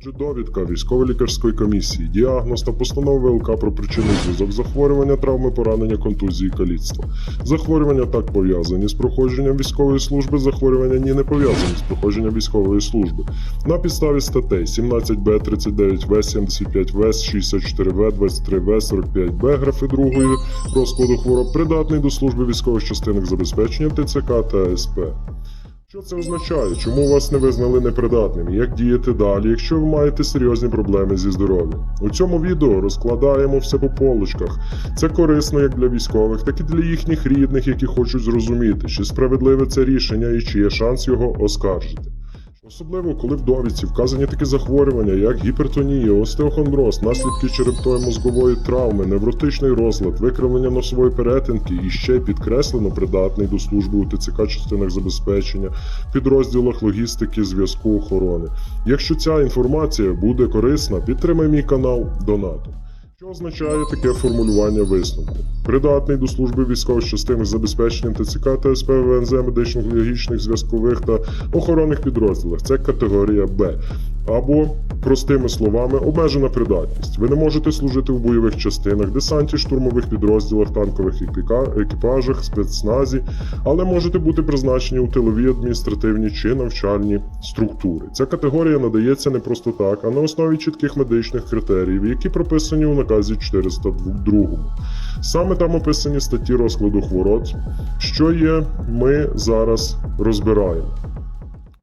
Отже, довідка військово-лікарської комісії, діагноз та постанова ВЛК про причинний зв'язок захворювання, травми, поранення, контузії, каліцтва. Захворювання так пов'язані з проходженням військової служби, захворювання ні не пов'язані з проходженням військової служби. На підставі статей 17Б, 39В, 75В, 64В, 23В, 45Б, графи другої розкладу хвороб придатний до служби військових частинок забезпечення ТЦК та СП. Що це означає? Чому вас не визнали непридатним? Як діяти далі, якщо ви маєте серйозні проблеми зі здоров'ям? У цьому відео розкладаємо все по полочках. Це корисно як для військових, так і для їхніх рідних, які хочуть зрозуміти, чи справедливе це рішення і чи є шанс його оскаржити. Особливо, коли в довідці вказані такі захворювання, як гіпертонія, остеохондроз, наслідки черептої мозгової травми, невротичний розлад, викривлення носової перетинки і ще підкреслено придатний до служби у ТЦК частинах забезпечення, підрозділах логістики, зв'язку, охорони. Якщо ця інформація буде корисна, підтримай мій канал донатом. Означає таке формулювання висновку? Придатний до служби військових частин з забезпеченням ТЦК та СП ВНЗ медичних логічних зв'язкових та охоронних підрозділах. Це категорія Б. Або, простими словами, обмежена придатність. Ви не можете служити в бойових частинах, десанті, штурмових підрозділах, танкових екіпажах, спецназі, але можете бути призначені у тилові адміністративні чи навчальні структури. Ця категорія надається не просто так, а на основі чітких медичних критеріїв, які прописані у наказі 402. Саме там описані статті розкладу хвороб, що є, ми зараз розбираємо.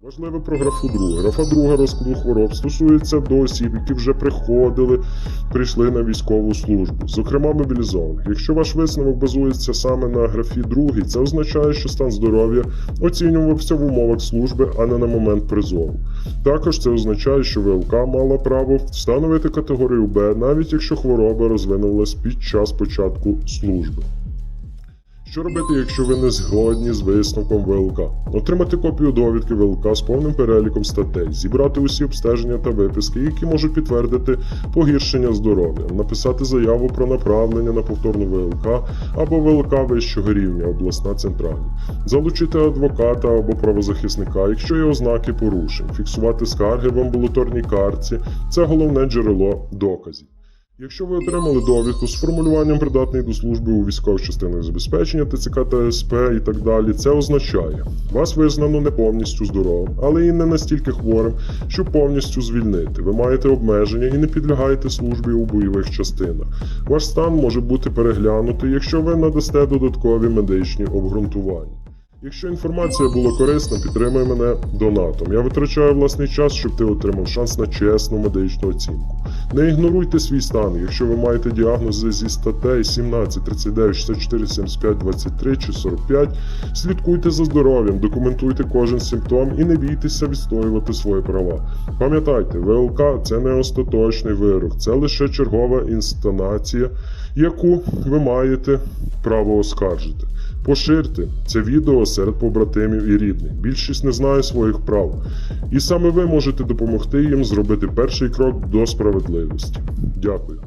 Важливо про графу друга. Графа друга розкладу хвороб стосується до осіб, які вже приходили, прийшли на військову службу, зокрема мобілізованих. Якщо ваш висновок базується саме на графі другій, це означає, що стан здоров'я оцінювався в умовах служби, а не на момент призову. Також це означає, що ВЛК мала право встановити категорію Б, навіть якщо хвороба розвинулась під час початку служби. Що робити, якщо ви не згодні з висновком ВЛК? Отримати копію довідки ВЛК з повним переліком статей, зібрати усі обстеження та виписки, які можуть підтвердити погіршення здоров'я, написати заяву про направлення на повторну ВЛК або ВЛК вищого рівня, обласна центральна, залучити адвоката або правозахисника, якщо є ознаки порушень, фіксувати скарги в амбулаторній картці це головне джерело доказів. Якщо ви отримали довідку з формулюванням придатний до служби у військових частинах забезпечення, ТЦК та СП і так далі, це означає, вас визнано не повністю здоровим, але і не настільки хворим, щоб повністю звільнити. Ви маєте обмеження і не підлягаєте службі у бойових частинах. Ваш стан може бути переглянутий, якщо ви надасте додаткові медичні обґрунтування. Якщо інформація була корисна, підтримай мене донатом. Я витрачаю власний час, щоб ти отримав шанс на чесну медичну оцінку. Не ігноруйте свій стан, якщо ви маєте діагнози зі статей 17, 39, 64, 75, 23 чи 45, слідкуйте за здоров'ям, документуйте кожен симптом і не бійтеся відстоювати свої права. Пам'ятайте, ВЛК це не остаточний вирок, це лише чергова інстанція, яку ви маєте право оскаржити. Поширте це відео серед побратимів і рідних. Більшість не знає своїх прав. І саме ви можете допомогти їм зробити перший крок до справедливості. Дякую.